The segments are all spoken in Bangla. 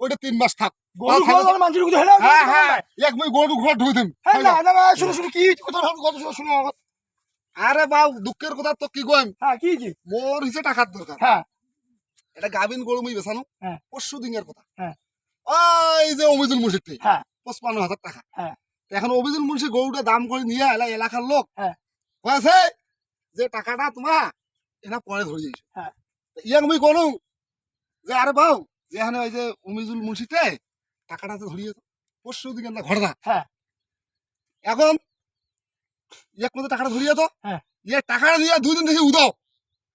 ওইটা তিন মাস থাক। হ্যাঁ হ্যাঁ। এক মুই গরু খড় ঢুকে থইম হ্যাঁ না না না শুনো শুনো কি কথা শুনো কথা শুনো শুনো আরে বাউ দুঃখের কথা তো কি কইম? হ্যাঁ কি কি মোর হিসে টাকার দরকার। হ্যাঁ। এটা গাবিন গরু মুই হ্যাঁ। পরশু দিনের কথা। হ্যাঁ। ওই যে অমিজুল মুন্সিটি হ্যাঁ। পঁচপান্ন হাজার টাকা। হ্যাঁ। এখন অমিজুল মুন্সি গরুটা দাম করে নিয়ে এলা এলাকার লোক। হ্যাঁ। কয়েছে যে টাকাটা তোমার এনা পরে ধরে যাইছো। হ্যাঁ। ইয়াং মুই কোনো যে আরে বাউ যেখানে ওই যে উমিজুল মুন্সিতে টাকাটা তো ধরিয়ে পরশু দিনের না ঘটনা হ্যাঁ। এখন এক মধ্যে টাকাটা ধরিয়ে তো হ্যাঁ। ইয়ে টাকাটা নিয়ে দুই দিন থেকে উদাও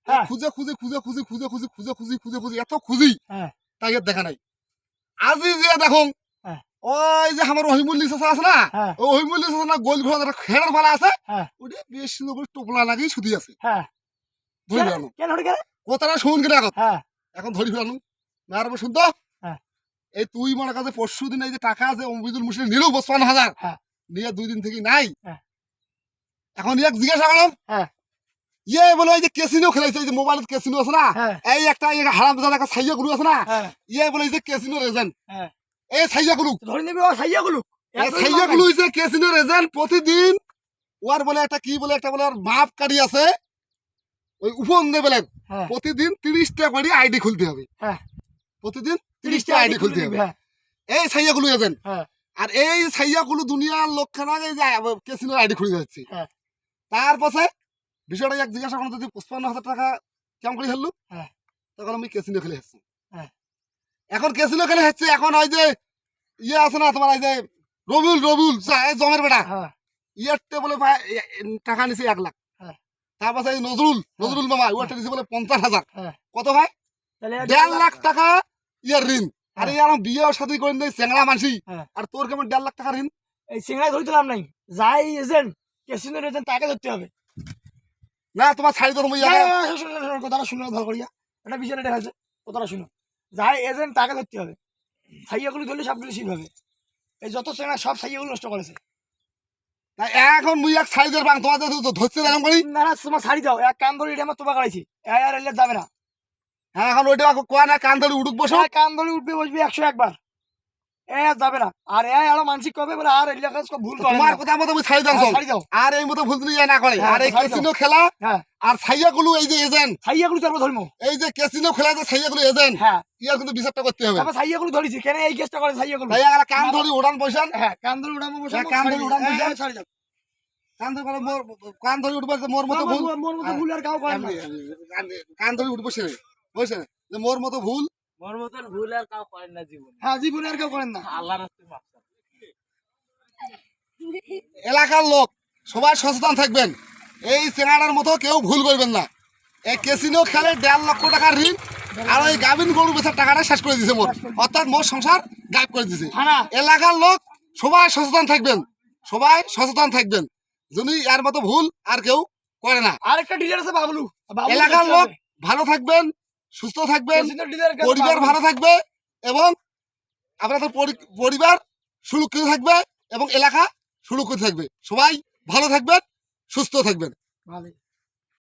হ্যাঁ। খুঁজে খুঁজে খুঁজে খুঁজে খুঁজে খুঁজে খুঁজে খুঁজে খুঁজে খুঁজে এত খুঁজি হ্যাঁ। তাই দেখা নাই আজি যে দেখো হ্যাঁ। ওই যে আমার রহিমুল্লি চাষা আছে না হ্যাঁ ওই রহিমুল্লি চাষা না গোল ঘোড়া একটা খেড়ার ফালা আছে হ্যাঁ। ওটা বেশ সুন্দর করে টোপলা লাগিয়ে ছুটি আছে হ্যাঁ ধরি কথাটা শুন কিনা এখন হ্যাঁ এখন ধরি ফেলানো আর শুনতো হ্যাঁ। এই তুই মনে কাছে পরশু দিন এই যে টাকা আছে অমিদুল মুসলিম নিল পঁচপান্ন হাজার। হ্যাঁ। নিয়ে দুই দিন থেকে নাই। হ্যাঁ। এখন ইয়াক জিজ্ঞাসা করলাম। ইয়ে বলে ওই যে কেসিনো খেলাইছে এই যে মোবাইলত কেসিনো আছে না? এই একটা হারাম জাদা একটা সাইয়া গুলো আছে না? হ্যাঁ। ইয়ে বলে এই যে কেসিনোর এজেন্ট। এই সাইয়া গুলো ধরে নিবি ও সাইয়া গুলো এই সাইয়া গুলো হইছে কেসিনোর এজেন্ট প্রতিদিন। ওর বলে একটা কি বলে একটা বলে মাপ কাটি আছে। ওই উপন প্রতিদিন তিরিশটা করে আইডি খুলতে হবে। হ্যাঁ। প্রতিদিন তিরিশটা আইডি খুলতে হবে। হ্যাঁ। এই সাইয়া গুলো এজেন্ট হ্যাঁ। আর এই সাইয়া গুলো দুনিয়ার যে কেসিনোর আইডি খুলে যাচ্ছে। হ্যাঁ। তার পাশে বিষয়টা এক জিজ্ঞাসা করুন যদি পঁচপান্ন হাজার টাকা কেমন করে খেললো। তখন আমি কেসিনো খেলে হ্যাঁ। এখন কেসিনো খেলে হচ্ছে এখন ওই যে ইয়ে আছে না তোমার ওই যে রবিউল রবিউল জমের বেটা। হ্যাঁ। ইয়ার বলে টাকা নিছে এক লাখ। তার পাশে এই নজরুল নজরুল মামা ওয়ারটা নিছে বলে পঞ্চাশ হাজার। কত ভাই? দেড় লাখ। টাকা ইয়ার ঋণ। আর হ্যাঁ। ইয়ার বিয়ে সাথে করে দেয় চেংড়া মানসি হ্যাঁ। আর তোর কেমন দেড় লাখ টাকা ঋণ? এই সিংড়ায় ধরতে লাভ নাই। যাই এজেন্ট ক্যাসিনোর এজেন্ট তাকে ধরতে হবে। না তোমার শোনো, শোনো, কথাটা শুনো ভালো করিয়া। এটা বিচারে দেখা আছে কথাটা শুনো। যাই এজেন্ট তাকে ধরতে হবে। সাইয়াগুলো ধরলে সবগুলো শিব হবে। এই যত সেনা সব সাইয়াগুলো নষ্ট করেছে। এখন মুই এক সাইজের বাং তোমাদের তো ধরছে এরকম করি। না না তোমার শাড়ি দাও। এক কান ধরে এটা আমার তোমার কাড়াইছি আর এলে যাবে না। হ্যাঁ এখন ওইটা কোয়া না কান ধরে উঠুক বসো। এক কান ধরে উঠবে বসবে একশো একবার। এ যাবে না। আর এ আরও মানসিক কবে বলে আর এলাকা সব ভুল তোমার কথা মতো আমি ছাড়ি দাম হ্যাঁ, শাড়ি দাও। আর এই মতো ভুল দিলে না করে। হ্যাঁ, আর এই ক্যাসিনো খেলা হ্যাঁ। আর এই যে এজেন্ট সাইয়াগুলো তারপর ধরবো এই যে ক্যাসিনো খেলা যে সাইয়া গুলো এজেন্ট হ্যাঁ। ইয়ার কিন্তু বিচারটা করতে হবে। তারপর সাইয়াগুলো ধরেছি। কেন এই কেসটা করে সাইয়াগুলো তাই আর কান ধরি উড়ান পয়সা হ্যাঁ কান ধরে উঠাবো বসে কান ধরে উঠান বসে। ছাড়ি দাও। কান ধরে বলে মোর কান ধরে উঠবে যে মোর মতো ভুল। মোর মোর মতো ভুল আর কাউ করে কান- কান ধরে উঠবো সে। বুঝছে যে মোর মতো ভুল? মোর মতন ভুল আর কাউ করেন না জীবনে। হ্যাঁ জীবনে আর কেউ করেন না। মাফ এলাকার লোক সবাই সচেতন থাকবেন। এই চেনাটার মতো কেউ ভুল করবেন না। এই কেসিনো খেলে দেড় লক্ষ টাকার ঋণ আর ওই গাভিন গরু বেচার টাকাটা শেষ করে দিছে মোর। অর্থাৎ মোর সংসার গায়েব করে দিছে। এলাকার লোক সবাই সচেতন থাকবেন। সবাই সচেতন থাকবেন। যদি এর মতো ভুল আর কেউ করে না। আরেকটা ডিলার আছে বাবলু। এলাকার লোক ভালো থাকবেন। সুস্থ থাকবেন পরিবার ভালো থাকবে এবং আপনাদের পরিবার সুরক্ষিত থাকবে এবং এলাকা সুরক্ষিত থাকবে। সবাই ভালো থাকবেন সুস্থ থাকবেন। ভালো।